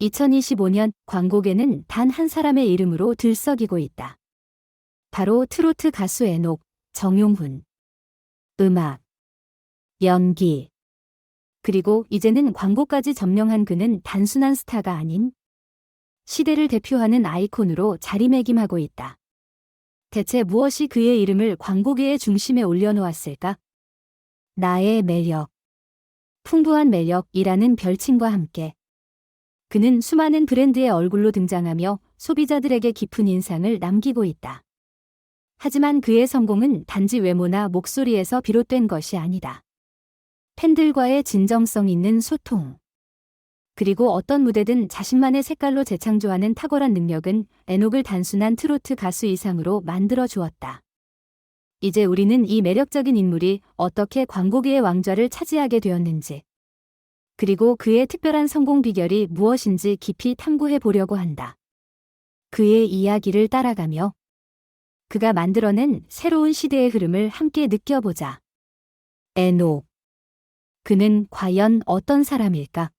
2025년 광고계는 단 한 사람의 이름으로 들썩이고 있다. 바로 트로트 가수 애녹, 정용훈. 음악, 연기, 그리고 이제는 광고까지 점령한 그는 단순한 스타가 아닌 시대를 대표하는 아이콘으로 자리매김하고 있다. 대체 무엇이 그의 이름을 광고계의 중심에 올려놓았을까? 나의 매력. 풍부한 매력이라는 별칭과 함께 그는 수많은 브랜드의 얼굴로 등장하며 소비자들에게 깊은 인상을 남기고 있다. 하지만 그의 성공은 단지 외모나 목소리에서 비롯된 것이 아니다. 팬들과의 진정성 있는 소통. 그리고 어떤 무대든 자신만의 색깔로 재창조하는 탁월한 능력은 애녹을 단순한 트로트 가수 이상으로 만들어 주었다. 이제 우리는 이 매력적인 인물이 어떻게 광고계의 왕좌를 차지하게 되었는지, 그리고 그의 특별한 성공 비결이 무엇인지 깊이 탐구해 보려고 한다. 그의 이야기를 따라가며 그가 만들어낸 새로운 시대의 흐름을 함께 느껴보자. 에녹. 그는 과연 어떤 사람일까?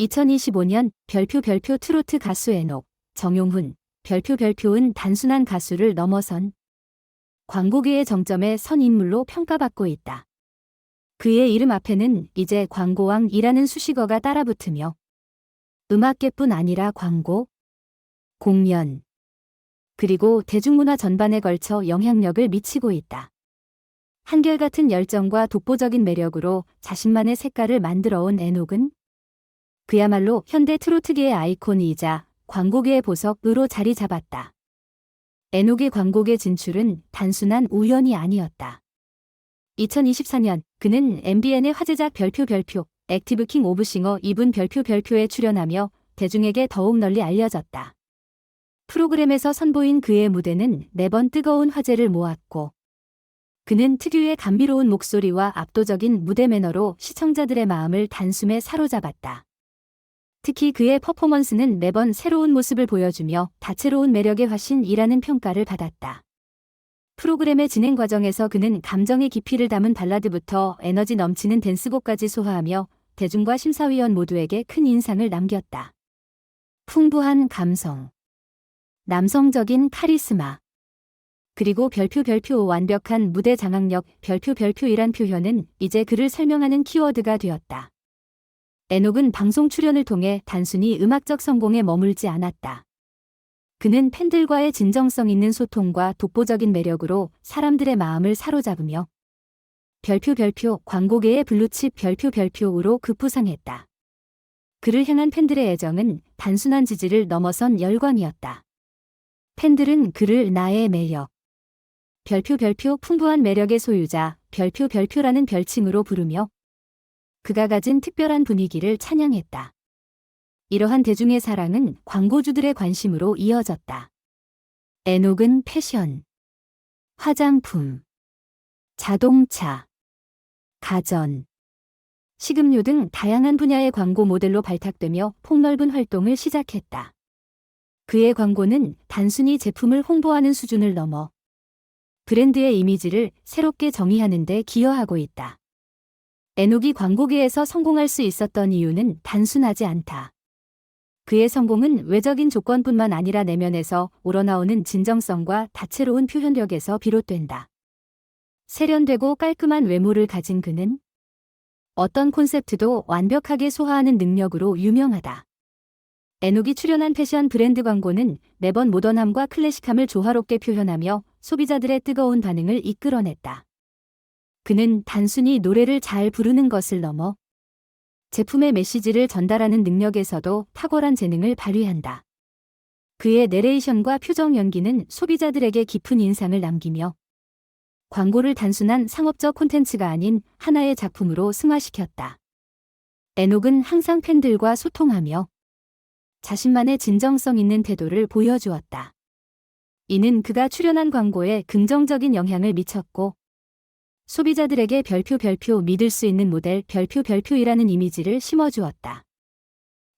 2025년 별표 별표 트로트 가수 에녹, 정용훈, 별표 별표은 단순한 가수를 넘어선 광고계의 정점에 선 인물로 평가받고 있다. 그의 이름 앞에는 이제 광고왕이라는 수식어가 따라붙으며 음악계뿐 아니라 광고, 공연, 그리고 대중문화 전반에 걸쳐 영향력을 미치고 있다. 한결같은 열정과 독보적인 매력으로 자신만의 색깔을 만들어온 애녹은 그야말로 현대 트로트계의 아이콘이자 광고계의 보석으로 자리 잡았다. 애녹의 광고계 진출은 단순한 우연이 아니었다. 2024년 그는 MBN의 화제작 별표 별표 액티브킹 오브 싱어 2분 별표 별표에 출연하며 대중에게 더욱 널리 알려졌다. 프로그램에서 선보인 그의 무대는 매번 뜨거운 화제를 모았고 그는 특유의 감미로운 목소리와 압도적인 무대 매너로 시청자들의 마음을 단숨에 사로잡았다. 특히 그의 퍼포먼스는 매번 새로운 모습을 보여주며 다채로운 매력의 화신이라는 평가를 받았다. 프로그램의 진행 과정에서 그는 감정의 깊이를 담은 발라드부터 에너지 넘치는 댄스곡까지 소화하며 대중과 심사위원 모두에게 큰 인상을 남겼다. 풍부한 감성, 남성적인 카리스마, 그리고 별표 별표 완벽한 무대 장악력 별표 별표이란 표현은 이제 그를 설명하는 키워드가 되었다. 에녹은 방송 출연을 통해 단순히 음악적 성공에 머물지 않았다. 그는 팬들과의 진정성 있는 소통과 독보적인 매력으로 사람들의 마음을 사로잡으며 별표 별표 광고계의 블루칩 별표 별표로 급부상했다. 그를 향한 팬들의 애정은 단순한 지지를 넘어선 열광이었다. 팬들은 그를 나의 매력, 별표 별표 풍부한 매력의 소유자, 별표 별표라는 별칭으로 부르며 그가 가진 특별한 분위기를 찬양했다. 이러한 대중의 사랑은 광고주들의 관심으로 이어졌다. 에녹은 패션, 화장품, 자동차, 가전, 식음료 등 다양한 분야의 광고 모델로 발탁되며 폭넓은 활동을 시작했다. 그의 광고는 단순히 제품을 홍보하는 수준을 넘어 브랜드의 이미지를 새롭게 정의하는 데 기여하고 있다. 에녹이 광고계에서 성공할 수 있었던 이유는 단순하지 않다. 그의 성공은 외적인 조건뿐만 아니라 내면에서 우러나오는 진정성과 다채로운 표현력에서 비롯된다. 세련되고 깔끔한 외모를 가진 그는 어떤 콘셉트도 완벽하게 소화하는 능력으로 유명하다. 에녹이 출연한 패션 브랜드 광고는 매번 모던함과 클래식함을 조화롭게 표현하며 소비자들의 뜨거운 반응을 이끌어냈다. 그는 단순히 노래를 잘 부르는 것을 넘어 제품의 메시지를 전달하는 능력에서도 탁월한 재능을 발휘한다. 그의 내레이션과 표정 연기는 소비자들에게 깊은 인상을 남기며 광고를 단순한 상업적 콘텐츠가 아닌 하나의 작품으로 승화시켰다. 에녹은 항상 팬들과 소통하며 자신만의 진정성 있는 태도를 보여주었다. 이는 그가 출연한 광고에 긍정적인 영향을 미쳤고 소비자들에게 별표 별표 믿을 수 있는 모델 별표 별표이라는 이미지를 심어주었다.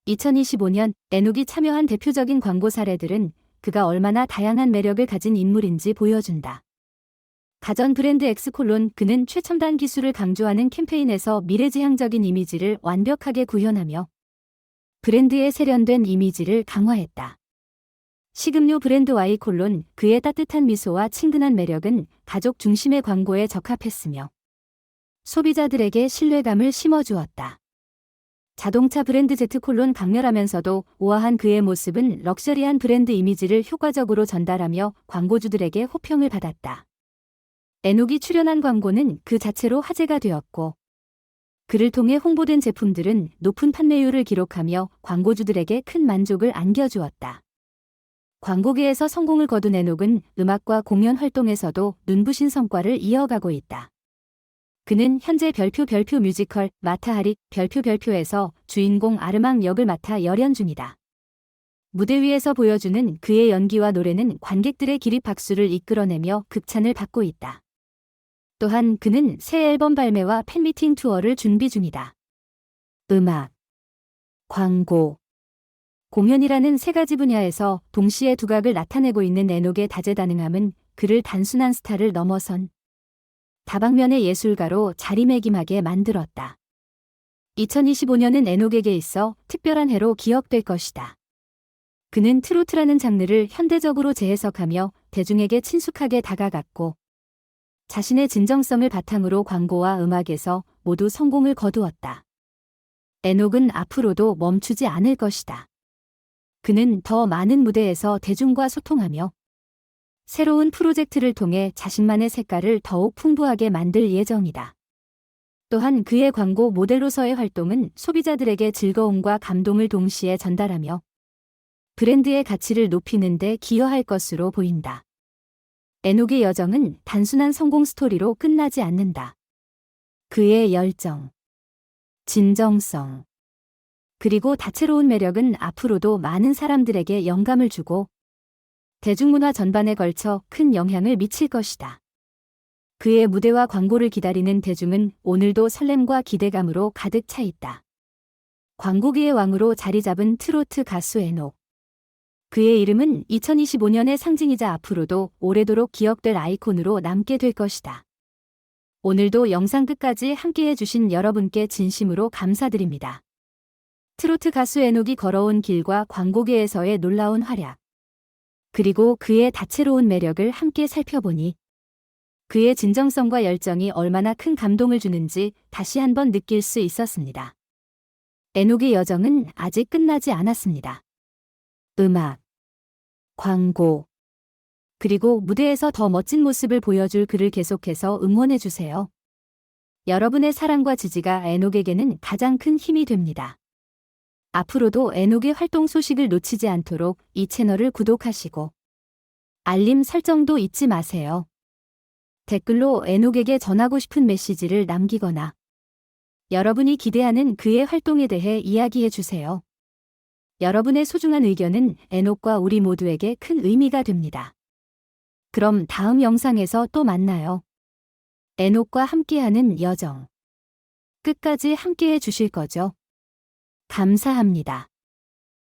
2025년 에녹이 참여한 대표적인 광고 사례들은 그가 얼마나 다양한 매력을 가진 인물인지 보여준다. 가전 브랜드 엑스콜론 그는 최첨단 기술을 강조하는 캠페인에서 미래지향적인 이미지를 완벽하게 구현하며 브랜드의 세련된 이미지를 강화했다. 식음료 브랜드 와이콜론 그의 따뜻한 미소와 친근한 매력은 가족 중심의 광고에 적합했으며 소비자들에게 신뢰감을 심어주었다. 자동차 브랜드 제트콜론 강렬하면서도 우아한 그의 모습은 럭셔리한 브랜드 이미지를 효과적으로 전달하며 광고주들에게 호평을 받았다. 에녹이 출연한 광고는 그 자체로 화제가 되었고 그를 통해 홍보된 제품들은 높은 판매율을 기록하며 광고주들에게 큰 만족을 안겨주었다. 광고계에서 성공을 거둔 에녹은 음악과 공연 활동에서도 눈부신 성과를 이어가고 있다. 그는 현재 별표 별표 뮤지컬 마타하리 별표 별표에서 주인공 아르망 역을 맡아 열연 중이다. 무대 위에서 보여주는 그의 연기와 노래는 관객들의 기립 박수를 이끌어내며 극찬을 받고 있다. 또한 그는 새 앨범 발매와 팬미팅 투어를 준비 중이다. 음악, 광고, 공연이라는 세 가지 분야에서 동시에 두각을 나타내고 있는 에녹의 다재다능함은 그를 단순한 스타를 넘어선 다방면의 예술가로 자리매김하게 만들었다. 2025년은 에녹에게 있어 특별한 해로 기억될 것이다. 그는 트로트라는 장르를 현대적으로 재해석하며 대중에게 친숙하게 다가갔고 자신의 진정성을 바탕으로 광고와 음악에서 모두 성공을 거두었다. 에녹은 앞으로도 멈추지 않을 것이다. 그는 더 많은 무대에서 대중과 소통하며 새로운 프로젝트를 통해 자신만의 색깔을 더욱 풍부하게 만들 예정이다. 또한 그의 광고 모델로서의 활동은 소비자들에게 즐거움과 감동을 동시에 전달하며 브랜드의 가치를 높이는 데 기여할 것으로 보인다. 에녹의 여정은 단순한 성공 스토리로 끝나지 않는다. 그의 열정, 진정성, 그리고 다채로운 매력은 앞으로도 많은 사람들에게 영감을 주고 대중문화 전반에 걸쳐 큰 영향을 미칠 것이다. 그의 무대와 광고를 기다리는 대중은 오늘도 설렘과 기대감으로 가득 차 있다. 광고계의 왕으로 자리 잡은 트로트 가수 에녹. 그의 이름은 2025년의 상징이자 앞으로도 오래도록 기억될 아이콘으로 남게 될 것이다. 오늘도 영상 끝까지 함께 해 주신 여러분께 진심으로 감사드립니다. 트로트 가수 에녹이 걸어온 길과 광고계에서의 놀라운 활약. 그리고 그의 다채로운 매력을 함께 살펴보니 그의 진정성과 열정이 얼마나 큰 감동을 주는지 다시 한번 느낄 수 있었습니다. 에녹의 여정은 아직 끝나지 않았습니다. 음악, 광고, 그리고 무대에서 더 멋진 모습을 보여줄 그를 계속해서 응원해주세요. 여러분의 사랑과 지지가 에녹에게는 가장 큰 힘이 됩니다. 앞으로도 에녹의 활동 소식을 놓치지 않도록 이 채널을 구독하시고 알림 설정도 잊지 마세요. 댓글로 에녹에게 전하고 싶은 메시지를 남기거나 여러분이 기대하는 그의 활동에 대해 이야기해 주세요. 여러분의 소중한 의견은 에녹과 우리 모두에게 큰 의미가 됩니다. 그럼 다음 영상에서 또 만나요. 에녹과 함께하는 여정. 끝까지 함께해 주실 거죠? 감사합니다.